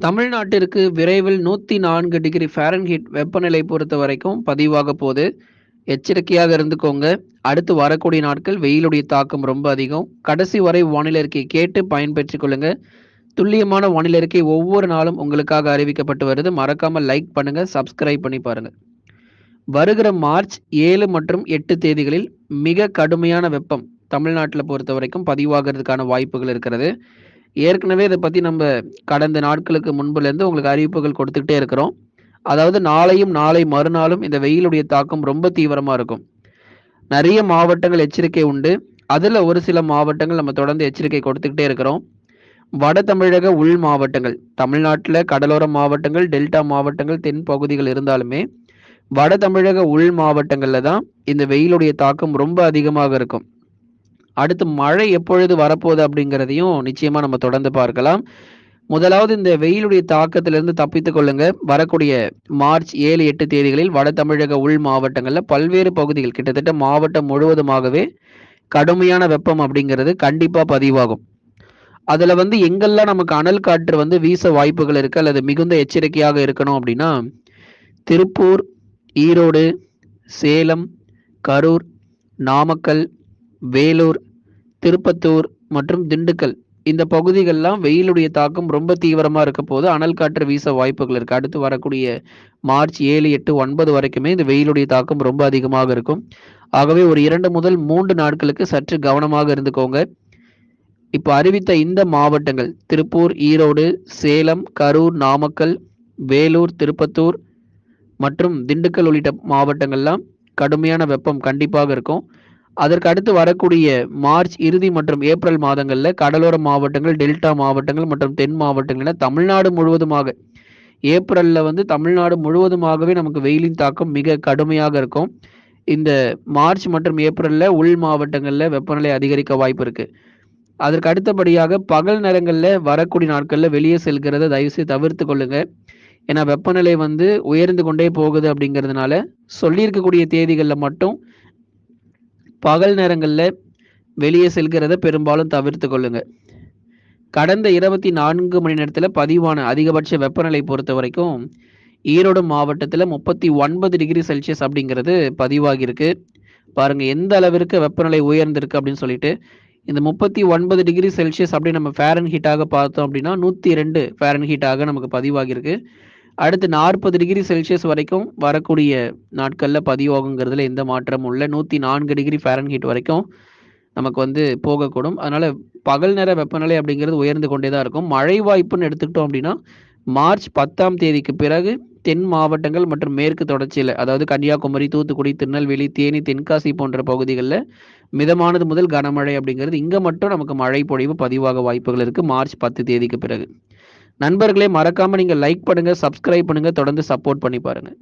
தமிழ்நாட்டிற்கு விரைவில் நூற்றி நான்கு டிகிரி ஃபாரன்ஹீட் வெப்பநிலை பொறுத்த வரைக்கும் பதிவாக போகுது. எச்சரிக்கையாக இருந்துக்கோங்க. அடுத்து வரக்கூடிய நாட்கள் வெயிலுடைய தாக்கம் ரொம்ப அதிகம். கடைசி வரை வானிலை அறிக்கை கேட்டு பயன்பெற்றுக் கொள்ளுங்க. துல்லியமான வானிலை அறிக்கை ஒவ்வொரு நாளும் உங்களுக்காக அறிவிக்கப்பட்டு வருது. மறக்காம லைக் பண்ணுங்க சப்ஸ்கிரைப் பண்ணி பாருங்க. வருகிற மார்ச் ஏழு மற்றும் எட்டு தேதிகளில் மிக கடுமையான வெப்பம் தமிழ்நாட்டில் பொறுத்த வரைக்கும் பதிவாகிறதுக்கான வாய்ப்புகள் இருக்கிறது. ஏற்கனவே இதை பற்றி நம்ம கடந்த நாட்களுக்கு முன்புலேருந்து உங்களுக்கு அறிவிப்புகள் கொடுத்துக்கிட்டே இருக்கிறோம். அதாவது நாளையும் நாளை மறுநாளும் இந்த வெயிலுடைய தாக்கம் ரொம்ப தீவிரமாக இருக்கும். நிறைய மாவட்டங்கள் எச்சரிக்கை உண்டு. அதில் ஒரு சில மாவட்டங்கள் நம்ம தொடர்ந்து எச்சரிக்கை கொடுத்துக்கிட்டே இருக்கிறோம். வட தமிழக உள் மாவட்டங்கள் தமிழ்நாட்டில் கடலோர மாவட்டங்கள் டெல்டா மாவட்டங்கள் தென் பகுதிகள் இருந்தாலுமே வட தமிழக உள் மாவட்டங்களில் தான் இந்த வெயிலுடைய தாக்கம் ரொம்ப அதிகமாக இருக்கும். அடுத்து மழை எப்பொழுது வரப்போகுது அப்படிங்கிறதையும் நிச்சயமா நம்ம தொடர்ந்து பார்க்கலாம். முதலாவது இந்த வெயிலுடைய தாக்கத்திலிருந்து தப்பித்துக் கொள்ளுங்க. வரக்கூடிய மார்ச் ஏழு எட்டு தேதிகளில் வட தமிழக உள் மாவட்டங்களில் பல்வேறு பகுதிகள் கிட்டத்தட்ட மாவட்டம் முழுவதுமாகவே கடுமையான வெப்பம் அப்படிங்கிறது கண்டிப்பாக பதிவாகும். அதில் வந்து எங்கெல்லாம் நமக்கு அனல் காற்று வந்து வீச வாய்ப்புகள் இருக்கு அல்லது மிகுந்த எச்சரிக்கையாக இருக்கணும் அப்படின்னா திருப்பூர் ஈரோடு சேலம் கரூர் நாமக்கல் வேலூர் திருப்பத்தூர் மற்றும் திண்டுக்கல். இந்த பகுதிகளெலாம் வெயிலுடைய தாக்கம் ரொம்ப தீவிரமாக இருக்க போது அனல் காற்று வீச வாய்ப்புகள் இருக்குது அடுத்து வரக்கூடிய மார்ச் ஏழு எட்டு ஒன்பது வரைக்குமே இந்த வெயிலுடைய தாக்கம் ரொம்ப அதிகமாக இருக்கும். ஆகவே ஒரு இரண்டு முதல் மூன்று நாட்களுக்கு சற்று கவனமாக இருந்துக்கோங்க. இப்போ அறிவித்த இந்த மாவட்டங்கள் திருப்பூர் ஈரோடு சேலம் கரூர் நாமக்கல் வேலூர் திருப்பத்தூர் மற்றும் திண்டுக்கல் உள்ளிட்ட மாவட்டங்கள்லாம் கடுமையான வெப்பம் கண்டிப்பாக இருக்கும். அதற்கு அடுத்து வரக்கூடிய மார்ச் இறுதி மற்றும் ஏப்ரல் மாதங்களில் கடலோர மாவட்டங்கள் டெல்டா மாவட்டங்கள் மற்றும் தென் மாவட்டங்களில் தமிழ்நாடு முழுவதுமாக ஏப்ரலில் வந்து தமிழ்நாடு முழுவதுமாகவே நமக்கு வெயிலின் தாக்கம் மிக கடுமையாக இருக்கும். இந்த மார்ச் மற்றும் ஏப்ரலில் உள் மாவட்டங்களில் வெப்பநிலை அதிகரிக்க வாய்ப்பு இருக்குது அதற்கு அடுத்தபடியாக பகல் நேரங்களில் வரக்கூடிய நாட்களில் வெளியே செல்கிறத தயவுசெய்து தவிர்த்து கொள்ளுங்க. ஏன்னா வெப்பநிலை வந்து உயர்ந்து கொண்டே போகுது அப்படிங்கிறதுனால சொல்லியிருக்கக்கூடிய தேதிகளில் மட்டும் பகல் நேரங்களில் வெளியே செல்கிறத பெரும்பாலும் தவிர்த்து கொள்ளுங்க. கடந்த இருபத்தி நான்கு மணி நேரத்தில் பதிவான அதிகபட்ச வெப்பநிலை பொறுத்த வரைக்கும் ஈரோடு மாவட்டத்தில் முப்பத்தி ஒன்பது டிகிரி செல்சியஸ் அப்படிங்கிறது பதிவாகியிருக்கு. பாருங்க எந்த அளவிற்கு வெப்பநிலை உயர்ந்திருக்கு அப்படின்னு சொல்லிட்டு இந்த முப்பத்தி ஒன்பது டிகிரி செல்சியஸ் அப்படி நம்ம ஃபேரன் ஹீட்டாக பார்த்தோம் அப்படின்னா நூற்றி ரெண்டு ஃபேரன் ஹீட்டாக நமக்கு பதிவாகியிருக்கு. அடுத்து நாற்பது டிகிரி செல்சியஸ் வரைக்கும் வரக்கூடிய நாட்களில் பதிவாகுங்கிறதுல எந்த மாற்றமும் இல்லை நூற்றி நான்கு டிகிரி ஃபேரன்ஹீட் வரைக்கும் நமக்கு வந்து போகக்கூடும். அதனால் பகல் நேர வெப்பநிலை அப்படிங்கிறது உயர்ந்து கொண்டே தான் இருக்கும். மழை வாய்ப்புன்னு எடுத்துக்கிட்டோம் அப்படின்னா மார்ச் பத்தாம் தேதிக்கு பிறகு தென் மாவட்டங்கள் மற்றும் மேற்கு தொடர்ச்சியில் அதாவது கன்னியாகுமரி தூத்துக்குடி திருநெல்வேலி தேனி தென்காசி போன்ற பகுதிகளில் மிதமானது முதல் கனமழை அப்படிங்கிறது இங்கே மட்டும் நமக்கு மழை பொழிவு பதிவாக வாய்ப்புகள் இருக்குது மார்ச் பத்து தேதிக்கு பிறகு. நண்பர்களே மறக்காமல் நீங்கள் லைக் பண்ணுங்கள் சப்ஸ்கிரைப் பண்ணுங்கள் தொடர்ந்து சப்போர்ட் பண்ணி பாருங்கள்